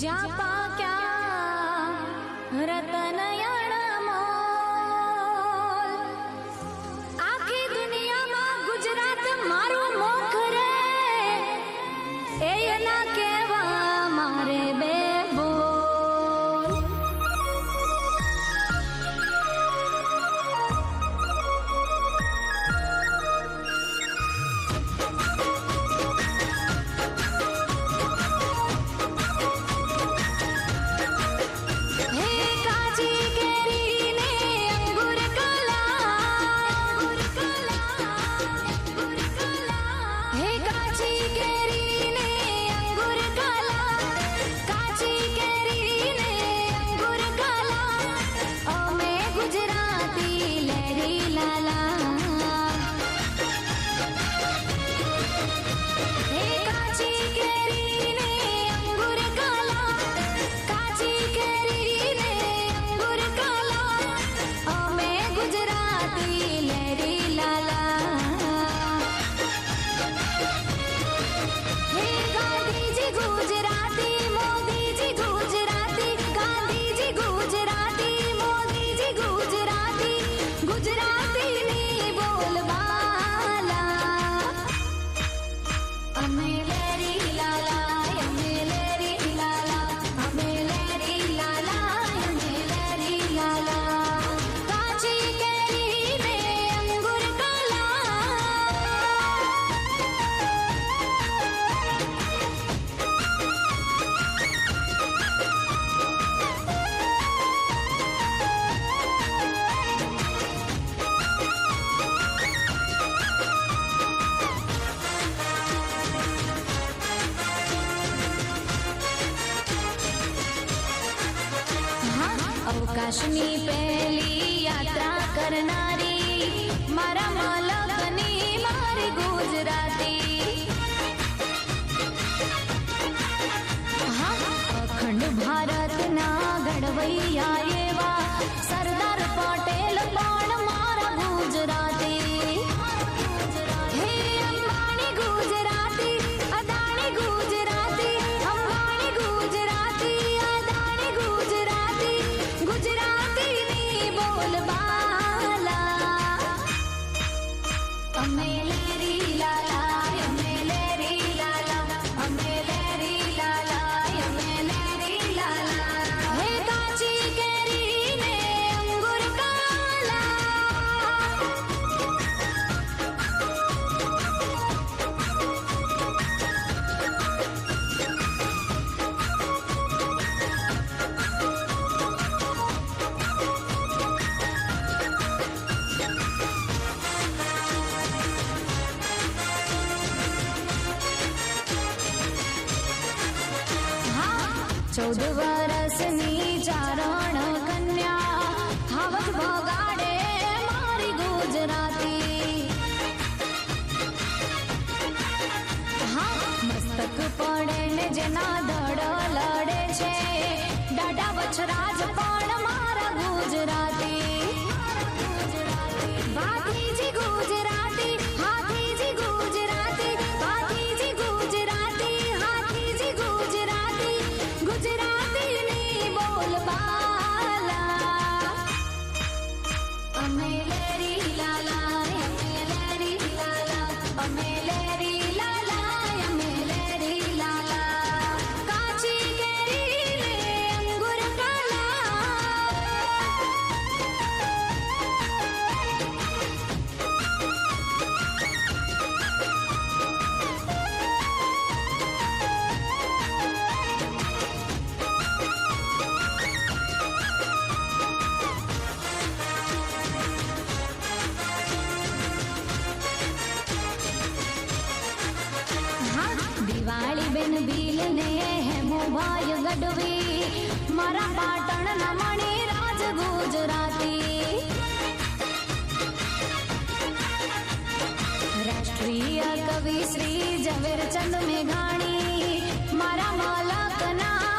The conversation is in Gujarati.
જ્યાં પાક્યા રતન મોલ? આખી દુનિયામાં ગુજરાત મારું મોખ રે એના કેવા અવકાશની પહેલી યાત્રા કરનારી મારા મલકની મારી ગુજરાતી. અખંડ ભારતના ઘડવૈયા એવા સરદાર ચૌદ વરસની ચારણ કન્યા હાવક ભગાડે મારી ગુજરાતી. હા, મસ્તક પડે ને જેના ધડ લડે છે. દાડા વછરાજ પણ મારા બેન ભીલ ને હેમો ભાઈ ગઢવી. મારા પાટણ ના મણી રાજ ગુજરાતી. રાષ્ટ્રીય કવિ શ્રી ઝવેરચંદ મેઘાણી. મારા માલક ના